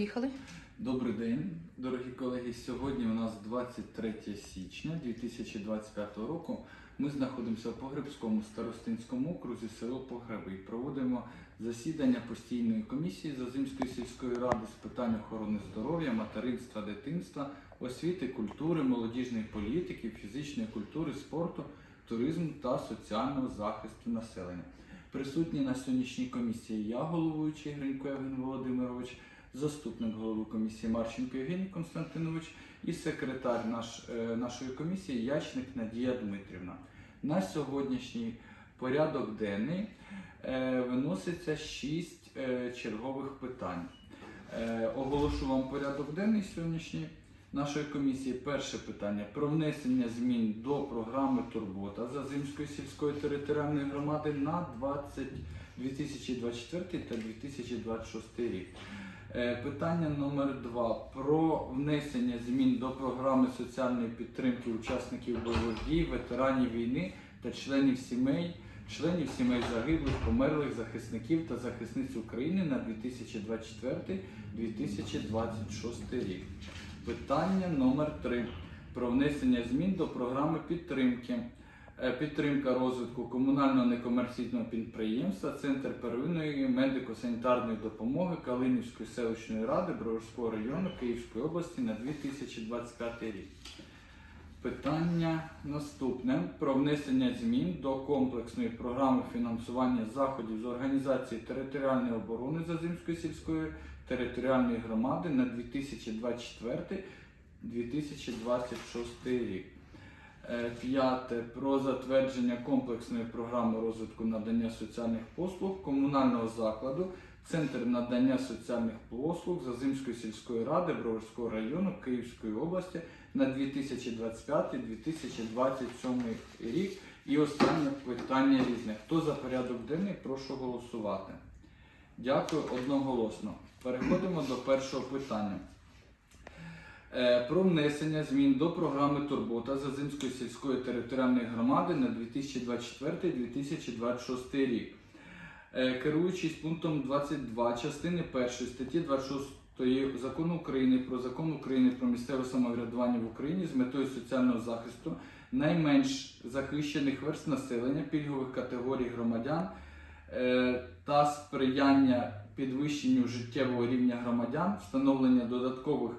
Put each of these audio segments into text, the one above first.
Їхали. Добрий день, дорогі колеги. Сьогодні у нас 23 січня 2025 року. Ми знаходимося в Погребському старостинському окрузі село Погреби і проводимо засідання постійної комісії Зазимської сільської ради з питань охорони здоров'я, материнства, дитинства, освіти, культури, молодіжної політики, фізичної культури, спорту, туризму та соціального захисту населення. Присутні на сьогоднішній комісії я, головуючий Гринько Євген Володимирович, заступник голови комісії Марченко Євгеній Константинович і секретар наш, е, нашої комісії Ячник Надія Дмитрівна. На сьогоднішній порядок денний е, виноситься шість е, чергових питань. Оголошу вам порядок денний сьогоднішній нашої комісії. Перше питання про внесення змін до програми Турбота Зазимської сільської територіальної громади на 20 2024 та 2026 рік. Е, Питання номер два про внесення змін до програми соціальної підтримки учасників бойових дій, ветеранів війни та членів сімей, членів сімей загиблих, померлих захисників та захисниць України на 2024-2026 рік. Питання номер три про внесення змін до програми підтримки. Е, Підтримка розвитку комунального некомерційного підприємства, Центр первинної медико-санітарної допомоги Калинівської селищної ради Броварського району Київської області на 2025 рік. Питання наступне про внесення змін до комплексної програми фінансування заходів з організації територіальної оборони Зазимської сільської територіальної громади на 2024-2026 рік. Е, П'яте про затвердження комплексної програми розвитку надання соціальних послуг комунального закладу, Центр надання соціальних послуг Зазимської сільської ради Броварського району Київської області на 2025-2027 рік. І останнє питання різне. Хто за порядок денний, прошу голосувати. Дякую одноголосно. Переходимо до першого питання. Е, Про внесення змін до програми Турбота Зазимської сільської територіальної громади на 2024-2026 рік. Е, Керуючись пунктом 22 частини 1 статті 26 Закону України про закон України про місцеве самоврядування в Україні з метою соціального захисту найменш захищених верст населення, пільгових категорій громадян е, та сприяння підвищенню життєвого рівня громадян, встановлення додаткових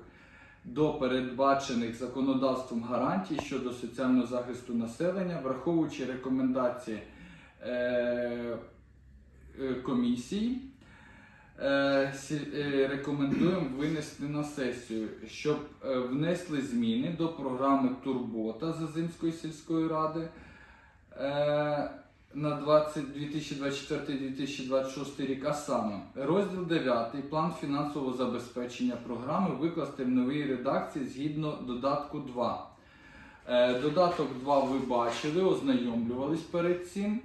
до передбачених законодавством гарантій щодо соціального захисту населення, враховуючи рекомендації е, е, комісії, е, е, рекомендуємо винести на сесію, щоб е, внесли зміни до програми Турбота Зазимської сільської ради. Е, на 2024-2026 рік, а саме розділ 9 план фінансового забезпечення програми викласти в новій редакції згідно додатку 2. Е, Додаток 2 ви бачили, ознайомлювались перед цим.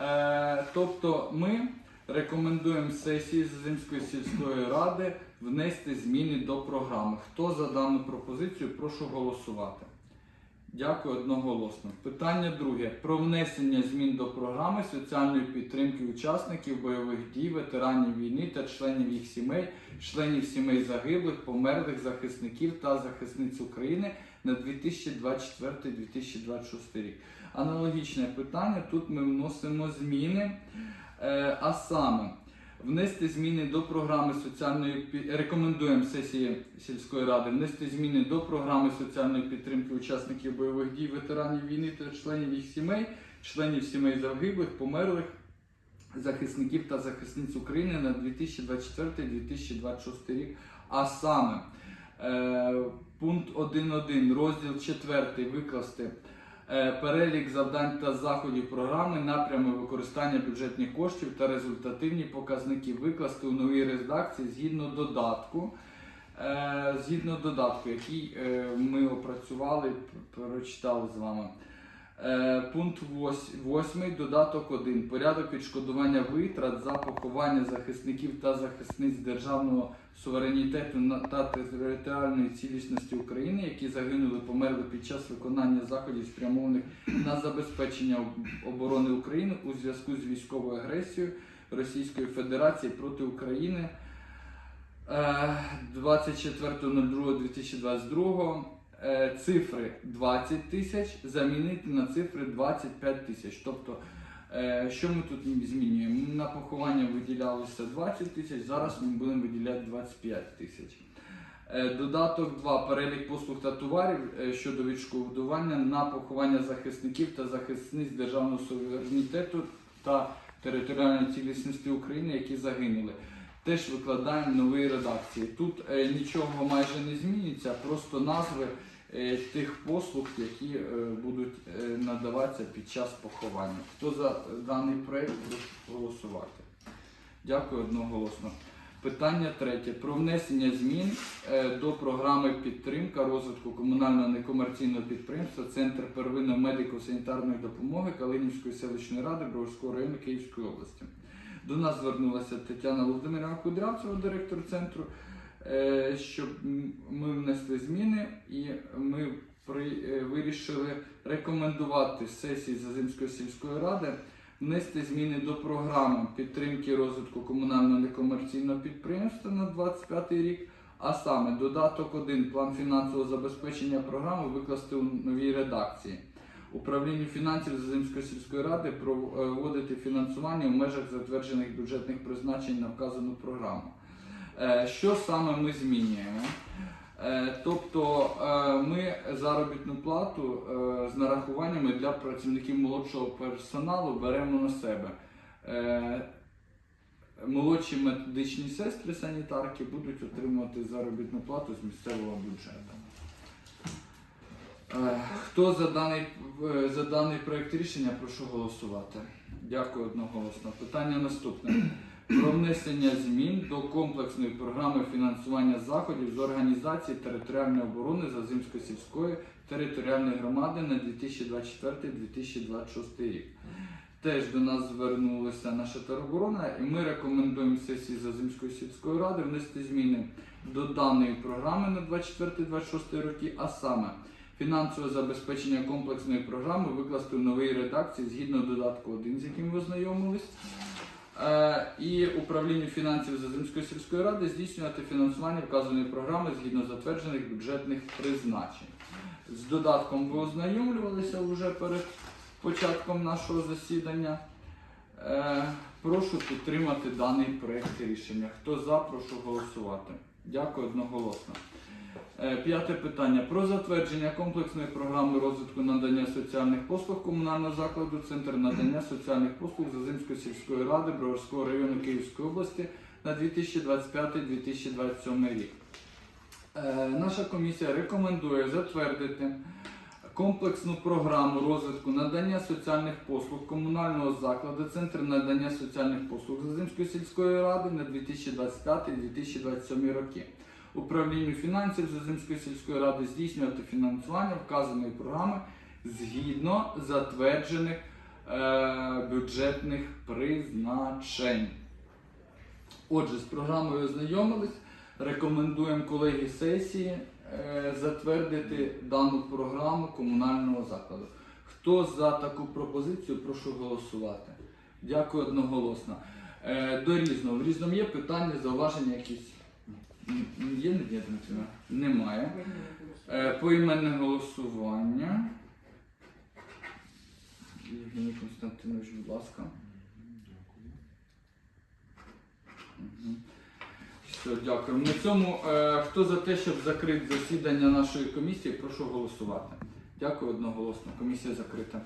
Е, Тобто ми рекомендуємо сесії Зазимської сільської ради внести зміни до програми. Хто за дану пропозицію, прошу голосувати. Дякую одноголосно. Питання друге. Про внесення змін до програми соціальної підтримки учасників бойових дій, ветеранів війни та членів їх сімей, членів сімей загиблих, померлих захисників та захисниць України на 2024-2026 рік. Аналогічне питання. Тут ми вносимо зміни, е, а саме. Внести зміни до програми соціальної рекомендуємо сесії сільської ради внести зміни до програми соціальної підтримки учасників бойових дій, ветеранів війни та членів їх сімей, членів сімей загиблих, померлих, захисників та захисниць України на 2024-2026 рік. А саме е, пункт 1.1, розділ 4 викласти перелік завдань та заходів програми, напрями використання бюджетних коштів та результативні показники викласти у новій редакції згідно додатку. Е, Згідно додатку, який е, ми опрацювали, прочитали з вами. Е, Пункт 8, додаток 1. Порядок відшкодування витрат за поховання захисників та захисниць державного суверенітету та територіальної цілісності України, які загинули, померли під час виконання заходів, спрямованих на забезпечення оборони України у зв'язку з військовою агресією Російської Федерації проти України Е, 24.02.2022 е, цифри 20 тисяч замінити на цифри 25 тисяч. Тобто, е, що ми тут змінюємо? На поховання виділялося 20 тисяч, зараз ми будемо виділяти 25 тисяч. Е, Додаток 2. Перелік послуг та товарів е, щодо відшкодування на поховання захисників та захисниць державного суверенітету та територіальної цілісності України, які загинули. Теж викладаємо в редакції. Тут е, нічого майже не змінюється, просто назви е, тих послуг, які е, будуть е, надаватися під час поховання. Хто за даний проект прошу голосувати? Дякую одноголосно. Питання третє. Про внесення змін е, до програми підтримка розвитку комунального некомерційного підприємства Центр первинної медико-санітарної допомоги Калинівської селищної ради Броварського району Київської області. До нас звернулася Тетяна Володимирівна Кудрявцева, директор центру, е, щоб ми внесли зміни і ми е, вирішили рекомендувати сесії Зазимської сільської ради внести зміни до програми підтримки розвитку комунального некомерційного підприємства на 25 рік, а саме додаток 1 план фінансового забезпечення програми викласти у новій редакції. Управлінню фінансів Зазимської сільської ради проводити фінансування в межах затверджених бюджетних призначень на вказану програму. Е, Що саме ми змінюємо? Е, Тобто е, ми заробітну плату з нарахуваннями для працівників молодшого персоналу беремо на себе. Молодші медичні сестри санітарки будуть отримувати заробітну плату з місцевого бюджету. Хто за даний, за даний проект рішення, прошу голосувати. Дякую одноголосно. Питання наступне. Про внесення змін до комплексної програми фінансування заходів з організації територіальної оборони Зазимської сільської територіальної громади на 2024-2026 рік. Теж до нас звернулася наша тероборона, і ми рекомендуємо сесії Зазимської сільської ради внести зміни до даної програми на 24-26 роки, а саме фінансове забезпечення комплексної програми викласти в новій редакції згідно додатку 1, з яким ви ознайомились. Е, І управлінню фінансів Зазимської сільської ради здійснювати фінансування вказаної програми згідно затверджених бюджетних призначень. З додатком ви ознайомлювалися вже перед початком нашого засідання. Е, Прошу підтримати даний проект рішення. Хто за, прошу голосувати. Дякую одноголосно. Е, П'яте питання про затвердження комплексної програми розвитку надання соціальних послуг комунального закладу Центр надання соціальних послуг Зазимської сільської ради Броварського району Київської області на 2025-2027 рік. Е, Наша комісія рекомендує затвердити комплексну програму розвитку надання соціальних послуг комунального закладу Центр надання соціальних послуг Зазимської сільської ради на 2025-2027 роки. Управлінню фінансів Зазимської сільської ради здійснювати фінансування вказаної програми згідно затверджених е, бюджетних призначень. Отже, з програмою ознайомились. Рекомендуємо колеги сесії затвердити дану програму комунального закладу. Хто за таку пропозицію, прошу голосувати. Дякую одноголосно. Е, До різного. В різному є питання, зауваження якісь? Є Надія Дмитрівна? Немає. Е, Поіменне голосування. Євгеній Константинович, будь ласка. Все, дякую. На цьому, е, хто за те, щоб закрити засідання нашої комісії, прошу голосувати. Дякую одноголосно. Комісія закрита.